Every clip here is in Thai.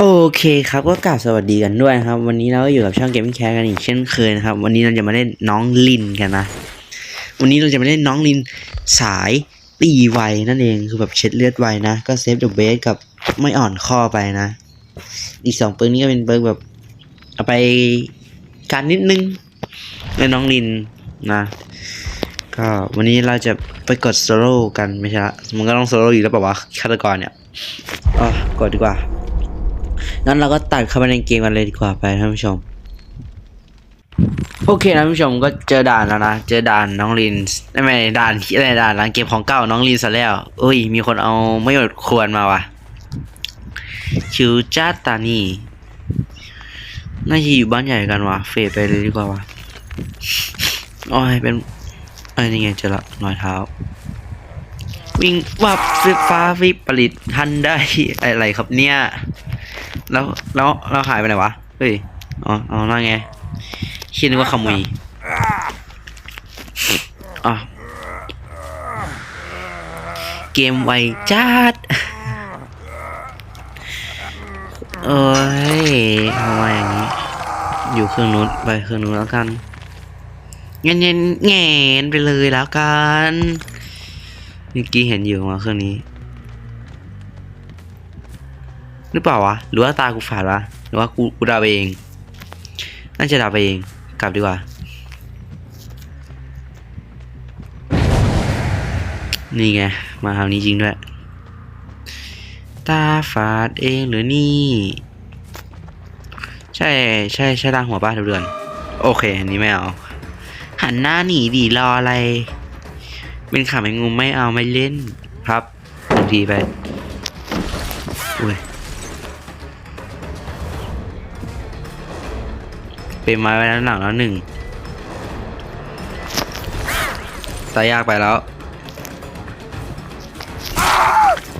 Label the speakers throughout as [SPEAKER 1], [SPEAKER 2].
[SPEAKER 1] โอเคครับก็กล่าวสวัสดีกันด้วยนะครับ วันนี้เราก็อยู่กับช่องเกมมิ่งแคร์กันอีกเช่นเคยนะครับ วันนี้เราจะมาเล่นน้องลินกันนะ วันนี้เราจะมาเล่นน้องลินสายตีไวนั่นเองคือแบบเช็ดเลือดไวนะ ก็เซฟเดอะเบสกับไม่อ่อนข้อไปนะ อีกสองเปิร์กนี้ก็เป็นเปิร์กแบบเอาไปการนิดนึงในน้องลินนะ ก็วันนี้เราจะไปกดโซโล่กันไม่ใช่ละมันก็ต้องโซโล่อยู่แล้วเปล่าวะฆาตกรเนี่ยอ๋อกดดีกว่า งั้นเราก็ตัดเข้าไปในเกมกันเลยดีกว่าไปท่านผู้ชม โอเคนะท่านผู้ชมก็เจอด่านแล้วนะ เจอด่านน้องลินไม่ไม่ด่านที่อะไรด่านร้านเกมของเก่าน้องลินซะแล้วเอ้ย มีคนเอาไม่หมดควรมาว่ะคิวจ้าตานี่น่าจะอยู่บ้านใหญ่กันว่ะ เฟดไปเลยดีกว่าว่ะโอ้ยเป็นไอ้ยนี่ไงเจอละรอยเท้า วิ่งวับฟิบฟ้าฟิบผลิตทันได้อะไรครับเนี่ย แล้วแล้วเราหายไปไหนวะ เฮ้ย อ๋อ อ๋อนั่นไงคิดนึกว่าขโมยอ๋อเกมไวจัดเอ้ยทำไมอย่างนี้ อยู่เครื่องนู้นไปเครื่องนู้นแล้วกันเงี้ยเงี้ยเงี้ยไปเลยแล้วกัน เมื่อกี้เห็นอยู่มาเครื่องนี้ หรือเปล่าวะ หรือว่าตากูฝาดวะ หรือว่ากูกูเดาไปเอง น่าจะเดาไปเอง กลับดีกว่า นี่ไง มาทางนี้จริงด้วย ตาฝาดเองหรือนี่ ใช่ใช่ใช่ร่างหัวป้าทุเดือน โอเค อันนี้ไม่เอา หันหน้าหนีดีรออะไร เป็นขาไม่งูไม่เอาไม่เล่น ครับบางทีไป อุ้ย เป็นไม้ไว้ด้านหลังแล้วหนึ่งตายยากไปแล้ว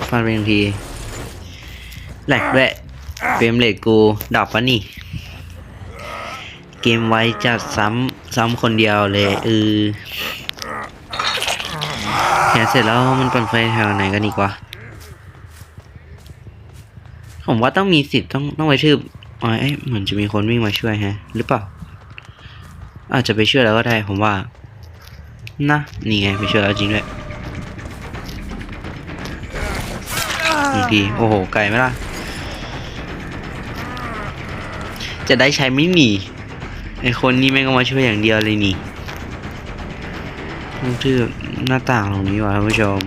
[SPEAKER 1] ฟันเป็นงทีแหลกด้วยเฟรมเลทกูดับปะนี่ เกมไว้จัดซ้ำซ้ำคนเดียวเลยเออแค่เสร็จแล้วมันปั่นไฟแถวไหนกันอีกวะผมว่าต้องมีสิทธิ์ต้องต้องไปทืบ อ๋อเอ๊ะเหมือนจะมีคนวิ่งมาช่วยแฮะ หรือเปล่า อาจจะไปช่วยแล้วก็ได้ผมว่า นะ นี่ไงไปช่วยแล้วจริงด้วยบางทีโอ้โห ไกลไหมล่ะ จะได้ใช้ไม่หนีไอคนนี้แม่งก็มาช่วยอย่างเดียวเลยนี่ต้องทืบหน้าต่างตรงนี้ว่ะท่านผู้ชม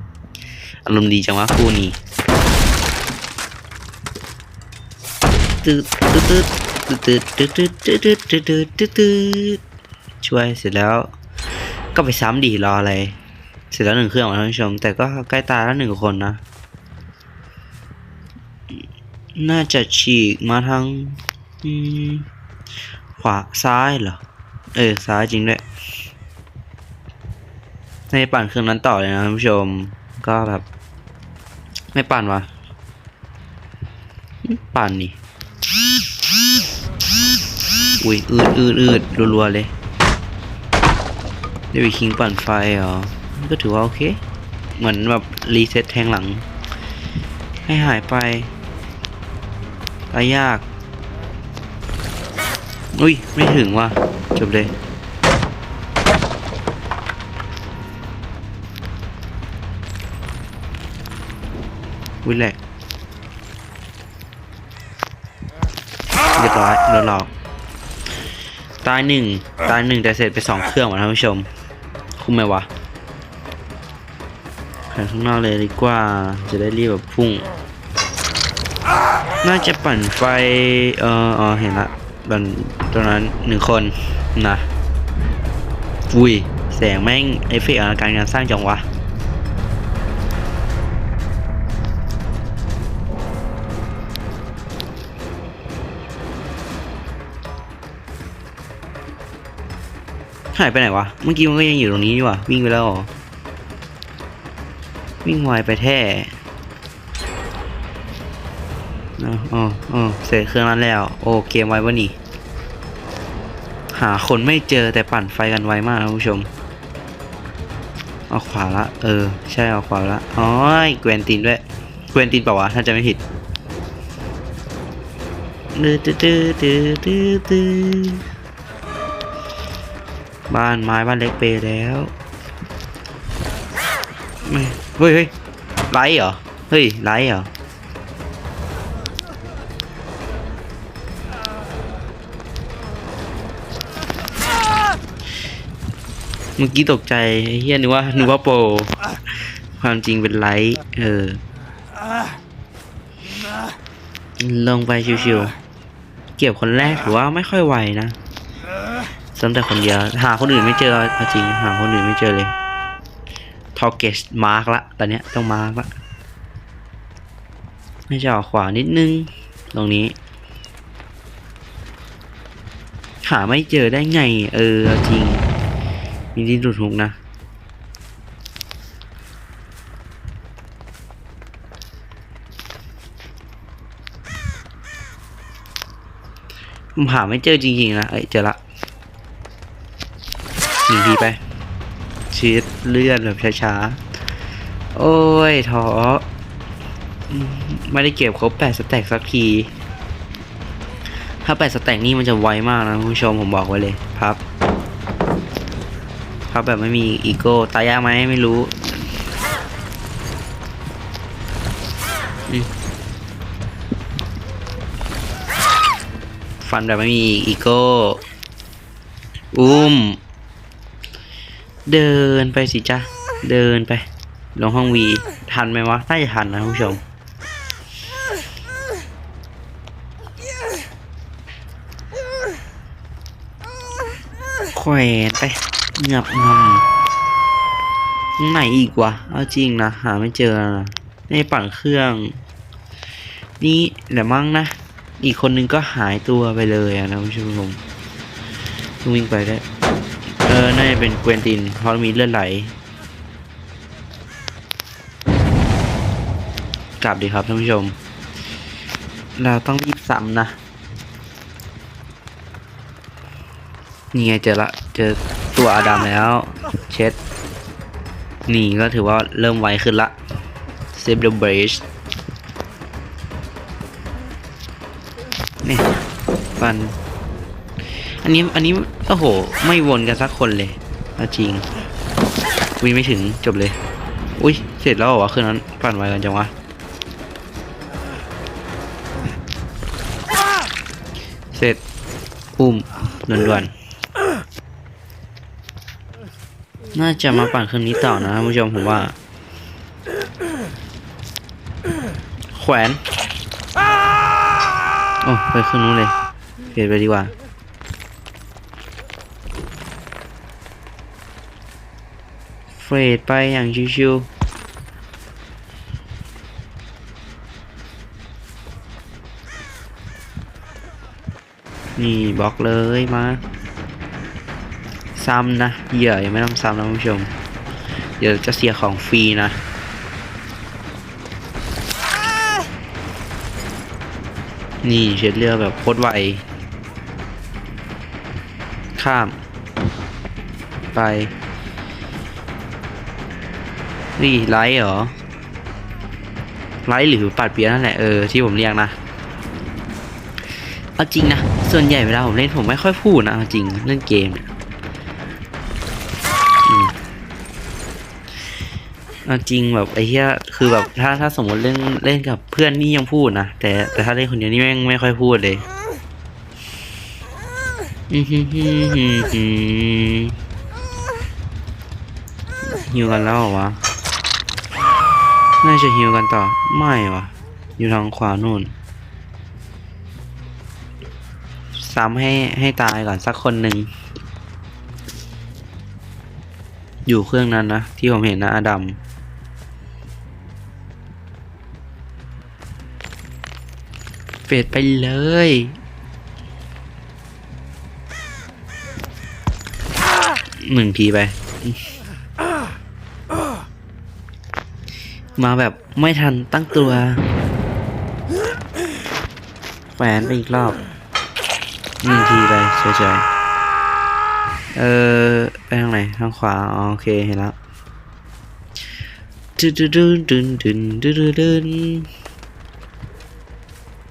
[SPEAKER 1] อ อารมณ์ดีจังวะคู่นี้ตืดตืดตืดตืดตืดตืดตืดตืดตืดตืดตืดช่วยเสร็จแล้ว ก็ไปซ้ำดีรออะไร เสร็จแล้วหนึ่งเครื่องท่านผู้ชม แต่ก็ใกล้ตายแล้วหนึ่งคนนะ น่าจะฉีกมาทางขวาซ้ายเหรอ เออซ้ายจริงด้วยในปั่นเครื่องนั้นต่อเลยนะท่านผู้ชม ก็แบบ ไม่ปั่นวะปั่นนี่อุ้ยอืดอืดอืดรัวๆเลยได้ไปคิงปั่นไฟเหรอก็ถือว่าโอเค เหมือนแบบรีเซ็ตแทงหลัง ให้หายไปตายยาก อุ้ย ไม่ถึงว่ะ จบเลย วิแลกเรียบร้อยโดนหลอก ตายหนึ่งตายหนึ่งแต่เสร็จไปสองเครื่องว่ะท่านผู้ชม คุ้มไหมวะแข่งข้างนอกเลยดีกว่าจะได้รีบแบบพุ่ง น่าจะปั่นไฟ เออเออเห็นละบันตรงนั้นหนึ่งคนนะอุ้ยแสงแม่งเอฟเฟกต์อลังการงานสร้างจังวะ หายไปไหนวะ เมื่อกี้มันก็ยังอยู่ตรงนี้นี่ว่าวิ่งไปแล้วเหรอวิ่งไวไปแท้อ๋ออ๋อเสร็จเครื่องนั้นแล้ว โอเกมไววะนี่ หาคนไม่เจอแต่ปั่นไฟกันไวมากนะผู้ชมออกขวาละ เออ ใช่ออกขวาละอ๋อเกวนตินด้วยเกวนตินเปล่าวะ ถ้าจะไม่ผิดตื้อตื้อตื้อตื้อตื้อตื้อ บ้านไม้บ้านเล็กเปแล้วเฮ้ยเฮ้ยไลท์เหรอ เฮ้ยไลท์เหรอเมื่อกี้ตกใจเฮียนึกว่านึกว่าโปรความจริงเป็นไลท์เออ ลงไปชิวๆเก็บคนแรกถือว่าไม่ค่อยไหวนะ ซ้ำแต่คนเดียวหาคนอื่นไม่เจอเอาจริงหาคนอื่นไม่เจอเลยทอเกชมาร์กละตอนเนี้ยต้องมาร์กละไม่จะออกขวานิดนึง ตรงนี้ หาไม่เจอได้ไง เออจริง มีที่หลุดหุกนะผมหาไม่เจอจริงๆนะ เอ้ยเจอละ หนีทีไป ชีดเลื่อนแบบช้าๆ โอ้ยท้อไม่ได้เก็บครบแปดสแต็กสักที ถ้าแปดสแต็กนี่มันจะไวมากนะคุณผู้ชมผมบอกไว้เลยพับพับแบบไม่มีอีโก้ ตายยากไหมไม่รู้ฟันแบบไม่มีอีโก้ อุ้ม เดินไปสิจ้ะเดินไป ลงห้องวีทันไหมวะน่าจะทันนะคุณผู้ชม แขวนไปเงียบงำไหนอีกวะ เอาจริงนะ หาไม่เจอนะในปั่นเครื่อง นี่แหละมั้งนะ อีกคนนึงก็หายตัวไปเลยอะนะคุณผู้ชมต้องวิ่งไปได้เออ น่าจะเป็นเกวนตินเพราะมีเลือดไหลกลับดีครับท่านผู้ชม เราต้องรีบซ้ำนะ นี่ไงเจอละ เจอตัวอาดัมแล้ว เช็ด นี่ก็ถือว่าเริ่มไวขึ้นละ Save the bridge นี่ฟัน อันนี้อันนี้โอ้โห ไม่วนกันสักคนเลยเอาจริงวิ่งไม่ถึงจบเลย อุ้ยเสร็จแล้วเหรอวะคืนนั้นปั่นไวกันจังวะเสร็จอุ้มด่วนๆน่าจะมาปั่นคืนนี้ต่อนะผู้ชมผมว่า แขวนโอ้ไปขึ้นนู้นเลยเปลี่ยนไปดีกว่า รดไปอย่างชิวๆ นี่บล็อกเลยมา ซ้ำนะ เหยื่อยังไม่ต้องซ้ำนะคุณผู้ชม เดี๋ยวจะเสียของฟรีนะนี่เช็ดเรือแบบโคตรไว ข้าม ไป นี่ไลท์เหรอ ไลท์หรือปัดเปียนั่นแหละเออที่ผมเรียกนะ เอาจริงนะ ส่วนใหญ่เวลาผมเล่นผมไม่ค่อยพูดนะเอาจริงเล่นเกมเนี่ยอืมเอาจริงแบบไอ้เหี้ยคือแบบถ้าถ้าสมมติเล่นเล่นกับเพื่อนนี่ยังพูดนะแต่แต่ถ้าเล่นคนเดียวนี่แม่งไม่ค่อยพูดเลยหิวกันแล้วเหรอวะ น่าจะฮิวกันต่อ ไม่วะอยู่ทางขวานู่น ซ้ำให้ให้ตายก่อนสักคนหนึ่ง อยู่เครื่องนั้นนะ ที่ผมเห็นนะอดัมเฟดไปเลยหนึ่งทีไป มาแบบไม่ทันตั้งตัวแขวนไปอีกรอบหนึ่งทีไปเฉยๆ เออไปทางไหนทางขวาอ๋อโอเคเห็นแล้วดึนดึนดึนดึนดึนดึนดึน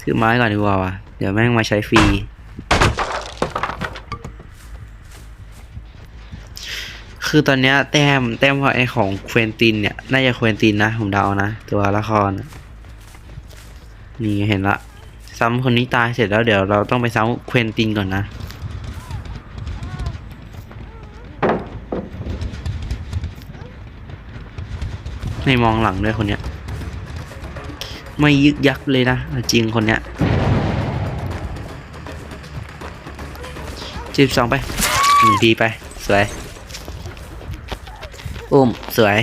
[SPEAKER 1] ถือไม้ก่อนดีกว่าวะเดี๋ยวแม่งมาใช้ฟรี คือตอนเนี้ยแต้มแต้มของไอของเควนตินเนี่ย น่าจะเควนตินนะ ผมเดานะ ตัวละคร นี่เห็นละ ซ้ำคนนี้ตายเสร็จแล้วเดี๋ยวเราต้องไปซ้ำเควนตินก่อนนะไม่มองหลังด้วยคนเนี้ย ไม่ยึกยักเลยนะ จริงคนเนี้ยจีบสองไปหนึ่งทีไป สวย อุ้มสวย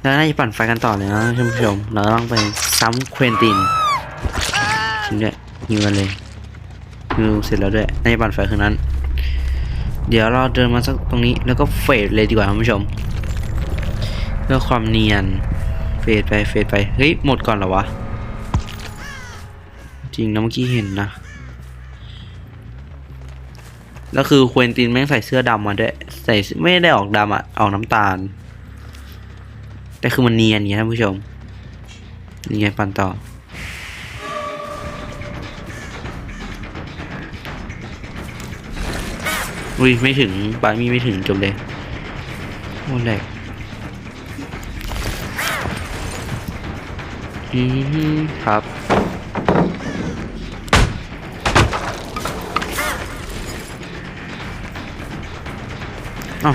[SPEAKER 1] แล้วน่าจะปั่นไฟกันต่อเลยนะท่านผู้ชม เราต้องไปซ้ำเควนตินชิมด้วยยิงกันเลยยิงเสร็จแล้วด้วยน่าจะปั่นไฟคืนนั้น เดี๋ยวเราเดินมาสักตรงนี้แล้วก็เฟดเลยดีกว่าท่านผู้ชมเพื่อความเนียน เฟดไปเฟดไป เฮ้ย หมดก่อนเหรอวะ จริงนะเมื่อกี้เห็นนะ แล้วคือควินตินแม่งใส่เสื้อดำมาด้วยใส่ไม่ได้ออกดำอะออกน้ำตาล แต่คือมันเนียนไงท่านผู้ชมนี่ไงปันต่ออุ้ยไม่ถึงบามีไม่ถึงจบเลยโอ้แหลกอืมครับ เอ้า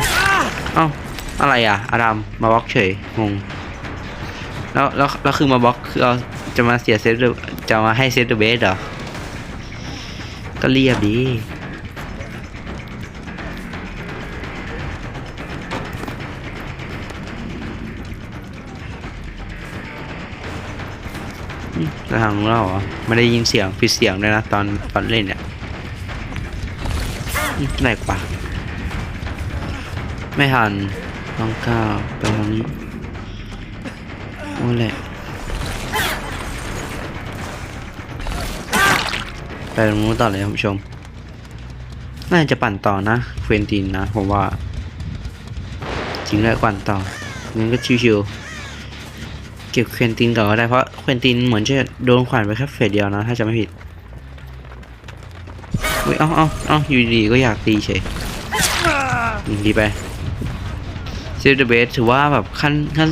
[SPEAKER 1] เอ้าอะไรอะ อาดัมมาบล็อกเฉยงงแล้วแล้วแล้วคือมาบล็อกคือเอาจะมาเสียเซตจะมาให้เซตเดอะเบสเหรอ ก็เรียบดีแล้วทางเราเหรอไม่ได้ยินเสียงผิดเสียงด้วยนะ ตอนตอนเล่นเนี่ยอืมแหลกปะ ไม่ทันต้องก้าวไปทางนี้โอ้แหละไปตรงนู้นต่อเลยท่านผู้ชม น่าจะปั่นต่อนะเฟรนตินนะผมว่า จริงแล้วปั่นต่องั้นก็ชิวๆเก็บเควินตินก่อนก็ได้เพราะเควินตินเหมือนจะโดนขวานไปแค่เฟสเดียวนะ ถ้าจะไม่ผิดเฮ้ยเอ้าเอ้าเอ้าอยู่ดีก็อยากตีเฉยดีไป เซฟเดเบสถือว่าแบบขั้นขั้น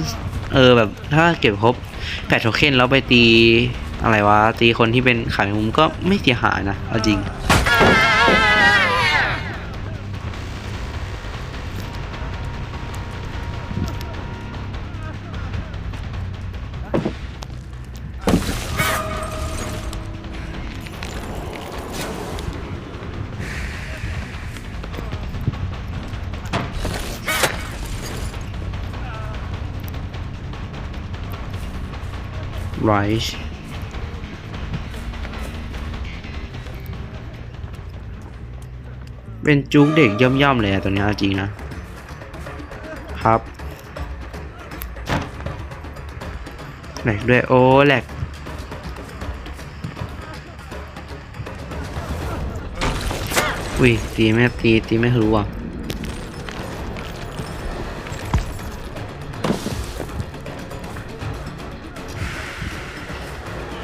[SPEAKER 1] เออแบบถ้าเก็บครบแปดโทเค็นแล้วไปตีอะไรวะตีคนที่เป็นขายมุมก็ไม่เสียหายนะเอาจริง Rice เป็นจุกเด็กย่อมๆเลยอะตัวนี้จริงนะ ครับ แหลกด้วยโอ้แหลกอุ้ยตีไม่ตีตีไม่รู้อะ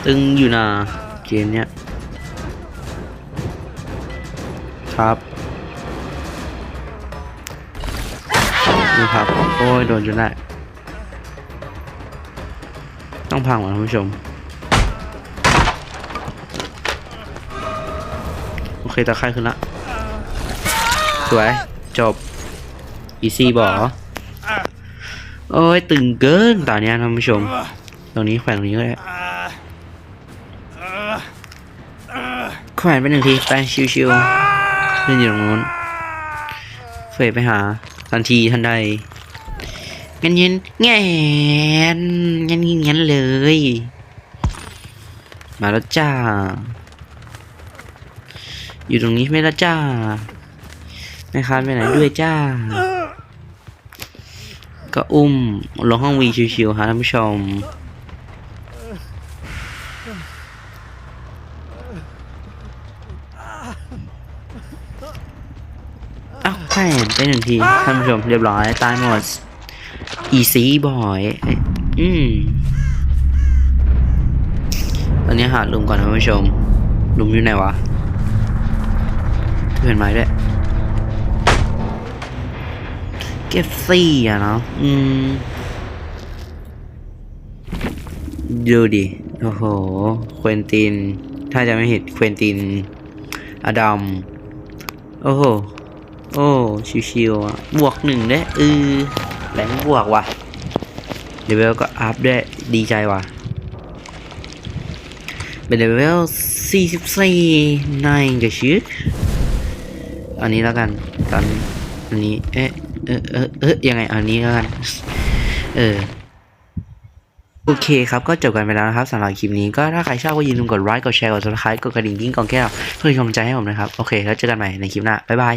[SPEAKER 1] ตึงอยู่นะเกมเนี้ยครับนี่ครับ โอ้ย โดนจนได้ ต้องพังว่ะท่านผู้ชม โอเคตะไคร่ขึ้นละ สวย จบ อีซี่บอโอ้ย ตึงเกินตอนเนี้ยท่านผู้ชม ตรงนี้แขวนตรงนี้ก็ได้ แขวนไปหนึ่งทีไปชิวๆเล่นอยู่ตรงนู้นเฟยไปหา ทันทีทันใดงั้นเย็นแงนงั้นงั้นเลย มาแล้วจ้า อยู่ตรงนี้ไม่ล้วจ้าไม่คาไปไหนด้วยจ้า ก็อุ้มลงห้องวีชิวๆฮะท่านผู้ชม อ้าวแขวนไปหนึ่งทีท่านผู้ชมเรียบร้อย ตายหมด easy boy อืมตอนนี้หาลุมก่อนนะท่านผู้ชมลุมอยู่ไหนวะเพื่อนไม้ด้วยเก็บซี่อะเนาะอืมดูดิโอ้โห เควินติน ถ้าจะไม่ผิดเควินติน อดัม โอ้โห โอ้ชิวๆอะบวกหนึ่งได้วยเออแรงบวกว่ะเลเวลก็อัพด้ดีใจว่ะเป็นเลเวล44นายกับชื่ออันนี้แล้วกันตอนอันนี้เอ๊ะเออเออเออยังไงอันนี้แล้วกันเออโอเคครับ ก็จบกันไปแล้วนะครับสำหรับคลิปนี้ก็ถ้าใครชอบก็อย่าลืมกดไลค์กดแชร์กด subscribe กดกระดิ่งยิ่งกองแก้วเพื่อเป็นกำลังใจให้ผมนะครับ โอเค แล้วเจอกันใหม่ในคลิปหน้า บ๊ายบาย